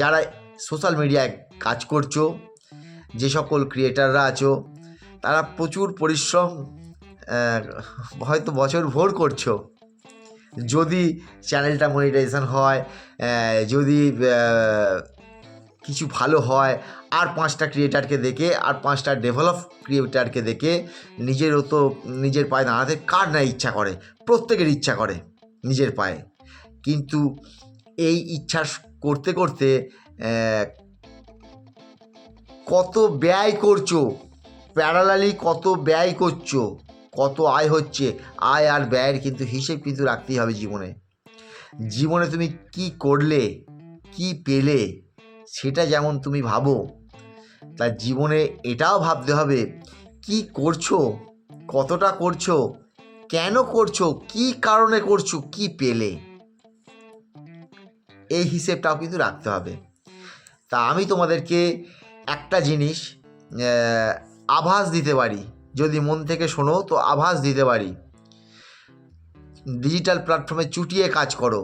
যারা সোশ্যাল মিডিয়ায় কাজ করছ, যে সকল ক্রিয়েটাররা আছো, তারা প্রচুর পরিশ্রম হয়তো বছর ভোর করছ। যদি চ্যানেলটা মনিটাইজেশন হয় যদি কিছু ভালো হয়, আর পাঁচটা ক্রিয়েটারকে দেখে, আর পাঁচটা ডেভেলপ ক্রিয়েটারকে দেখে নিজেরও তো, নিজের পায়ে দাঁড়াতে কার না ইচ্ছা করে? প্রত্যেকের ইচ্ছা করে নিজের পায়ে। কিন্তু এই ইচ্ছা করতে করতে কত ব্যয় করছ? প্যারালালি কত ব্যয় করছ? কত আয় হচ্ছে? আয় আর ব্যয়ের কিন্তু হিসেব কিন্তু রাখতেই হবে জীবনে। জীবনে তুমি কি করলে, কি পেলে, সেটা যেমন তুমি ভাবো, তার জীবনে এটাও ভাবতে হবে, কি করছ? কতটা করছ? কেন করছ? কি কারণে করছ? কি পেলে? এই হিসেবটাও কিন্তু রাখতে হবে। তা আমি তোমাদেরকে একটা জিনিস আভাস দিতে পারি। যদি মন থেকে শোনো, তো আভাস দিতে পারি। ডিজিটাল প্ল্যাটফর্মে চুটিয়ে কাজ করো,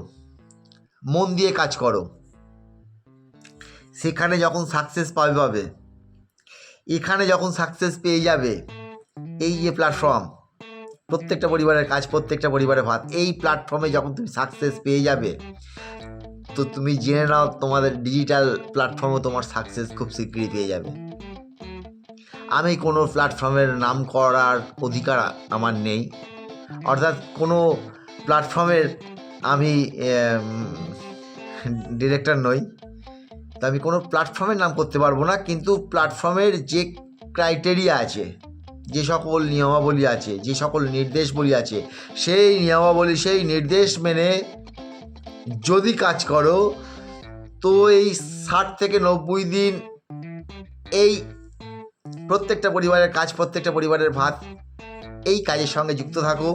মন দিয়ে কাজ করো। সেখানে যখন সাকসেস পাবে পাবে। এখানে যখন সাকসেস পেয়ে যাবে, এই যে প্ল্যাটফর্ম, প্রত্যেকটা পরিবারের কাজ, প্রত্যেকটা পরিবারের ভাত, এই প্ল্যাটফর্মে যখন তুমি সাকসেস পেয়ে যাবে তো তুমি জেনে নাও তোমাদের ডিজিটাল প্ল্যাটফর্মে তোমার সাকসেস খুব শীঘ্রই পেয়ে যাবে। আমি কোনো প্ল্যাটফর্মের নাম করার অধিকার আমার নেই। অর্থাৎ কোনো প্ল্যাটফর্মের আমি ডিরেক্টর নই। তো আমি কোনো প্ল্যাটফর্মের নাম করতে পারব না, কিন্তু প্ল্যাটফর্মের যে ক্রাইটেরিয়া আছে, যে সকল নিয়মাবলী আছে, যে সকল নির্দেশবলী আছে, সেই নিয়মাবলী, সেই নির্দেশ মেনে যদি কাজ করো, তো এই ষাট থেকে নব্বই দিন এই প্রত্যেকটা পরিবারের কাজ, প্রত্যেকটা পরিবারের ভাত এই কাজের সঙ্গে যুক্ত থাকো।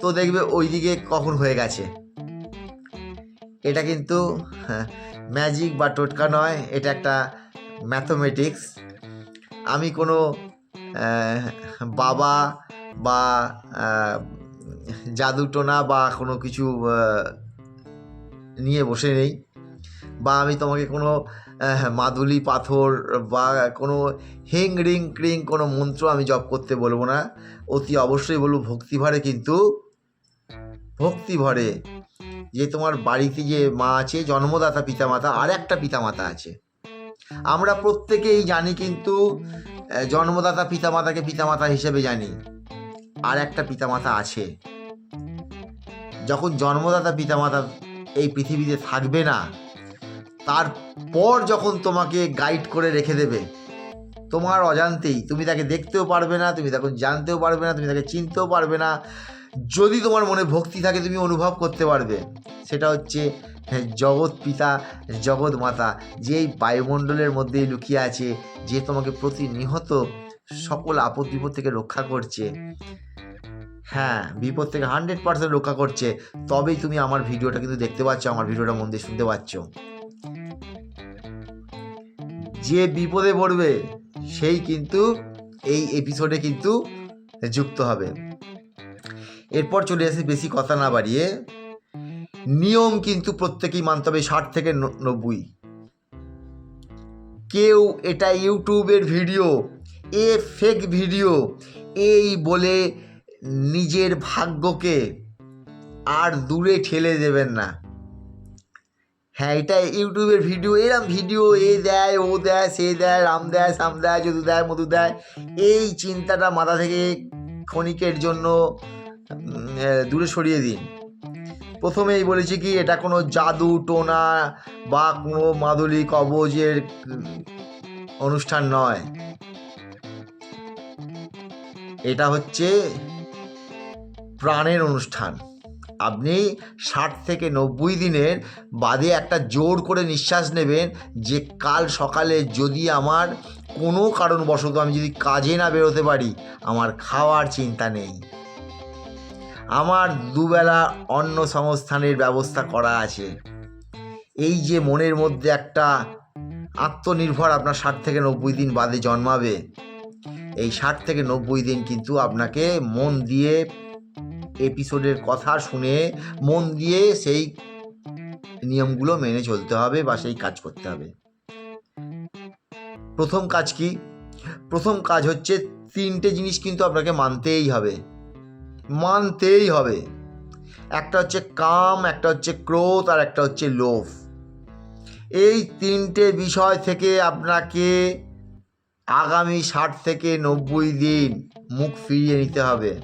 তো দেখবে ওই দিকে কখন হয়ে গেছে। এটা কিন্তু ম্যাজিক বা টোটকা নয়, এটা একটা ম্যাথমেটিক্স। আমি কোনো বাবা বা জাদুটোনা বা কোনো কিছু নিয়ে বসে নেই। বা আমি তোমাকে কোনো মাদুলি পাথর বা কোনো হিং রিং ক্রিং কোনো মন্ত্র আমি জপ করতে বলব না। অতি অবশ্যই বলব ভক্তিভরে কিন্তু ভক্তিভরে যে তোমার বাড়িতে যে মা আছে, জন্মদাতা পিতামাতা, আর একটা পিতামাতা আছে। আমরা প্রত্যেকেই জানি কিন্তু জন্মদাতা পিতামাতাকে পিতামাতা হিসেবে জানি। আর একটা পিতামাতা আছে। যখন জন্মদাতা পিতামাতা এই পৃথিবীতে থাকবে না তারপর যখন তোমাকে গাইড করে রেখে দেবে তোমার অজান্তেই তুমি তাকে দেখতেও পারবে না তুমি তাকে জানতেও পারবে না তুমি তাকে চিনতেও পারবে না যদি তোমার মনে ভক্তি থাকে তুমি অনুভব করতে পারবে। সেটা হচ্ছে হ্যাঁ, জগৎ পিতা জগৎ মাতা যে এই বায়ুমণ্ডলের মধ্যেই লুকিয়ে আছে যে তোমাকে প্রতিনিহত সকল আপদ বিপদ থেকে রক্ষা করছে। হ্যাঁ বিপদ থেকে হান্ড্রেড পার্সেন্ট রক্ষা করছে। তবেই তুমি আমার ভিডিওটা কিন্তু দেখতে পাচ্ছ আমার ভিডিওটা মন দিয়ে শুনতে পাচ্ছ। যে বিপদে পড়বে সেই কিন্তু এই এপিসোডে কিন্তু যুক্ত হবে। এরপর চলে আসি বেশি কথা না বাড়িয়ে। নিয়ম কিন্তু প্রত্যেকেই মানতে হবে ষাট থেকে নব্বই। কেউ এটা ইউটিউবের ভিডিও এ ফেক ভিডিও এই বলে নিজের ভাগ্যকে আর দূরে ঠেলে দেবেন না। হ্যাঁ এটা ইউটিউবের ভিডিও, এরম ভিডিও, এ দেয়, ও দেয়, সে দেয়, রাম দেয়, সাম দেয়, যদু দেয়, মধু দেয়, এই চিন্তাটা মাথা থেকে ক্ষণিকের জন্য দূরে সরিয়ে দিন। প্রথমেই বলেছি কি, এটা কোনো জাদু, টোনা বা কোনো মাদুলি কবজের অনুষ্ঠান নয়। এটা হচ্ছে প্রাণের অনুষ্ঠান। আপনি ষাট থেকে নব্বই দিনের বাদে একটা জোর করে নিঃশ্বাস নেবেন যে, কাল সকালে যদি আমার কোনো কারণবশত আমি যদি কাজে না বেরোতে পারি, আমার খাওয়ার চিন্তা নেই। আমার দুবেলা অন্য সংস্থানের ব্যবস্থা করা আছে। এই যে মনের মধ্যে একটা আত্মনির্ভর আপনার ষাট থেকে নব্বই দিন বাদে জন্মাবে, এই ষাট থেকে নব্বই দিন কিন্তু আপনাকে মন দিয়ে এপিসোডের কথা শুনে মন দিয়ে সেই নিয়মগুলো মেনে চলতে হবে বা সেই কাজ করতে হবে। প্রথম কাজ কি? প্রথম কাজ হচ্ছে তিনটে জিনিস কিন্তু আপনাকে মানতেই হবে। মানতেই হবে। একটা হচ্ছে কাম, একটা হচ্ছে ক্রোধ, আর একটা হচ্ছে লোভ। এই তিনটে বিষয় থেকে আপনাকে আগামী ষাট থেকে নব্বই দিন মুখ ফিরিয়ে নিতে হবে।